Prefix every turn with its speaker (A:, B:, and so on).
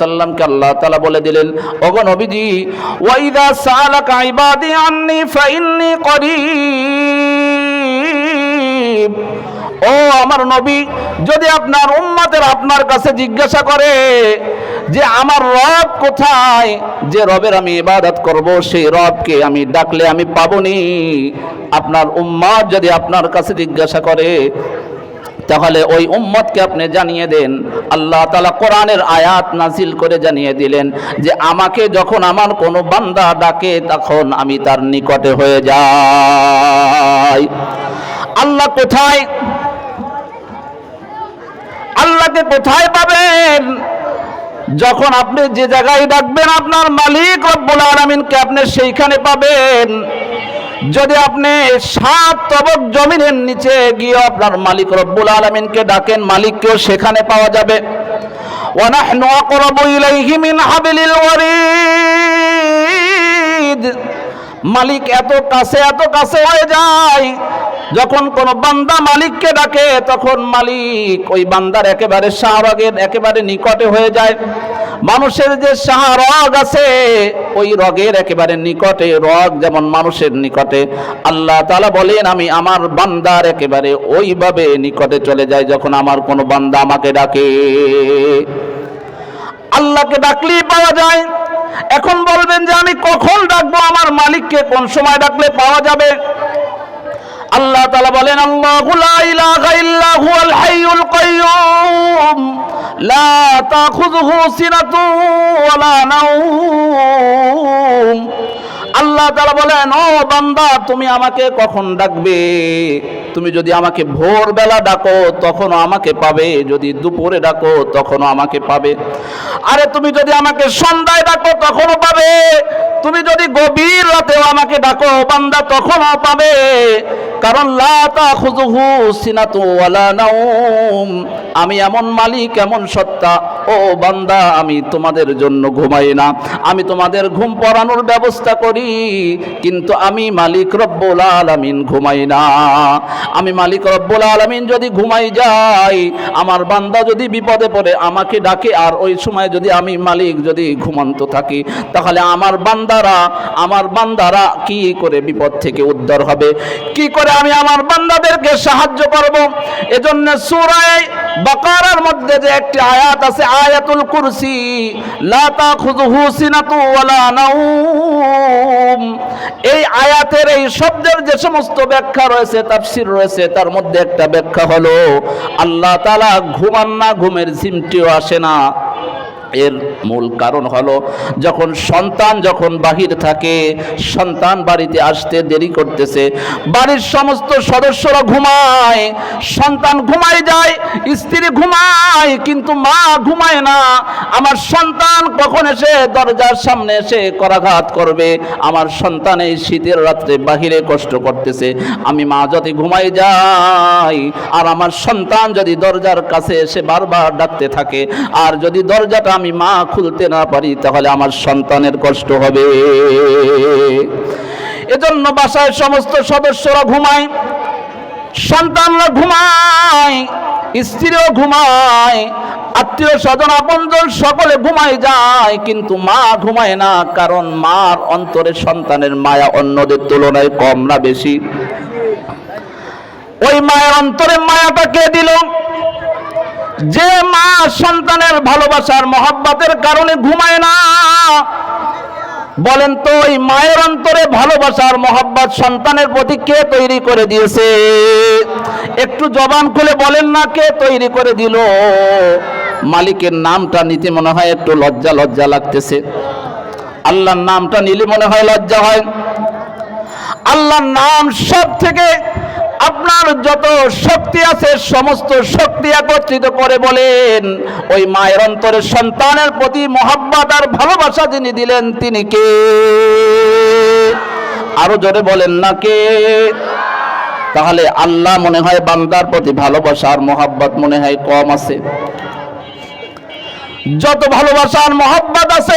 A: সাল্লামকে আল্লাহ তালা বলে দিলেন ওয়াইদা করিব। ও আমার নবী, যদি আপনার উম্মতের আপনার কাছে জিজ্ঞাসা করে যে আমার রব কোথায়, যে রবের আমি ইবাদত করব, সেই রবকে আমি ডাকলে আমি পাবনি। আপনার উম্মত যদি আপনার কাছে জিজ্ঞাসা করে তাহলে ওই উম্মতকে আপনি জানিয়ে দেন, আল্লাহ তালা কোরআনের আয়াত নাজিল করে জানিয়ে দিলেন যে আমাকে যখন আমার কোনো বান্দা ডাকে তখন আমি তার নিকটে হয়ে যাই। আল্লাহ কোথায়? আল্লাহকে কোথায় পাবেন? যখন আপনি যে জায়গায় ডাকবেন, আপনার মালিক রব্বুল আলমিনকে আপনি সেইখানে পাবেন। যদি আপনি সাত তবক জমিনের নিচে গিয়ে আপনার মালিক রব্বুল আলমিনকে ডাকেন মালিককেও সেখানে পাওয়া যাবে ونحن أقرب إليه من حبل الوريد মালিক এত কাছে এত কাছে হয়ে যায় যখন কোন বান্দা মালিককে ডাকে, তখন মালিক ওই বান্দার একেবারে শাহরগের একেবারে নিকটে হয়ে যায়। মানুষের যে শাহরগ আছে, ওই রগের একেবারে নিকটে, রগ যেমন মানুষের নিকটে। আল্লাহ তালা বলেন, আমি আমার বান্দার একেবারে ওইভাবে নিকটে চলে যাই যখন আমার কোনো বান্দা আমাকে ডাকে। আল্লাহকে ডাকলেই পাওয়া যায়। এখন বলবেন যে, আমি কখন ডাকবো? আমার মালিককে কোন সময় ডাকলে পাওয়া যাবে? আল্লাহ তাআলা বলেন, আল্লাহু লা ইলাহা ইল্লা হুয়াল হাইয়ুল কাইয়্যুম লা তাখুযুহু সিনাতুন ওয়ালা নাওম। আল্লাহ তাআলা বলেন, ও বান্দা, তুমি আমাকে কখন ডাকবে? তুমি যদি আমাকে ভোরবেলা ডাকো, তখনও আমাকে পাবে। যদি দুপুরে ডাকো, তখনও আমাকে পাবে। আরে, তুমি যদি আমাকে সন্ধ্যায় ডাকো, তখনও পাবে। তুমি যদি গভীর রাতেও আমাকে ডাকো, বান্দা, তখনও পাবে। কারণ আমি এমন মালিক, এমন সত্তা। ও বান্দা, আমি তোমাদের জন্য ঘুমাই না। আমি তোমাদের ঘুম পড়ানোর ব্যবস্থা করি, কিন্তু আমি মালিক রব্বুল আলামিন ঘুমাই না। আমি মালিক রব্বুল আলামিন যদি ঘুমাই যাই, আমার বান্দা যদি বিপদে পড়ে, আমাকে ডাকে, আর ওই সময় যদি আমি মালিক যদি ঘুমন্ত থাকি, তাহলে আমার বান্দারা আমার বান্দারা কি করে বিপদ থেকে উদ্ধার হবে? কি করে আমি আমার বান্দাদেরকে সাহায্য করব। এজন্য সূরায়ে বাকারার মধ্যে যে একটি আয়াত আছে, আয়াতুল কুরসি, লা তাখুযুহু সিনাতু ওয়ালা নাওম এই আয়াতের এই শব্দের যে সমস্ত ব্যাখ্যা রয়েছে, তাফসীর রয়েছে, তার মধ্যে একটা ব্যাখ্যা হলো, আল্লাহ তাআলা ঘুমান না, ঘুমের ঝিমটিও আসে না। এর মূল কারণ হলো, যখন সন্তান যখন বাহির থাকে, সন্তান বাড়িতে আসতে দেরি করতেছে, বাড়ির সমস্ত সদস্যরা ঘুমায়, সন্তান ঘুমায় যায়, স্ত্রী ঘুমায়, কিন্তু মা ঘুমায় না, আমার সন্তান কখন এসে দরজার সামনে এসে করাঘাত করবে, আমার সন্তান এই শীতের রাত্রে বাহিরে কষ্ট করতেছে, আমি মা যদি ঘুমাই যাই, আর আমার সন্তান যদি দরজার কাছে এসে বারবার ডাকতে থাকে, আর যদি দরজাটা আমি মা খুলতে না পারি, তাহলে আমার সন্তানের কষ্ট হবে। এজন্য বাসায় সমস্ত সদস্যরা ঘুমায়, সন্তানরা ঘুমায়, স্ত্রীও ঘুমায়, আত্মীয় স্বজন, আপনজন সকলে ঘুমায় যায়, কিন্তু মা ঘুমায় না, কারণ মার অন্তরে সন্তানের মায়া অন্যদের তুলনায় কম না বেশি। ওই মায়ের অন্তরে মায়াটা কে দিল? যে মা সন্তানের ভালোবাসার মহাব্বাতের কারণে ঘুমায় না, বলেন তো ওই মায়ের অন্তরে ভালোবাসার মহাব্বত সন্তানের প্রতি কে তৈরি করে দিয়েছে? একটু জবান খুলে বলেন না কে তৈরি করে দিল? মালিকের নামটা নিতে মনে হয় একটু লজ্জা লজ্জা লাগতেছে। আল্লাহর নামটা নিলে মনে হয় লজ্জা হয়। আল্লাহর নাম সব থেকে আপনার যত শক্তি আছে, সমস্ত শক্তি একত্রিত করে বলেন, ওই মায়ের অন্তরে সন্তানের প্রতি মহাব্বত আর ভালোবাসা যিনি দিলেন, তিনি কে? আরও জোরে বলেন না কে? তাহলে আল্লাহ মনে হয় বান্দার প্রতি ভালোবাসা আর মহাব্বত মনে হয় কম আছে। যত ভালোবাসা আর মহাব্বত আছে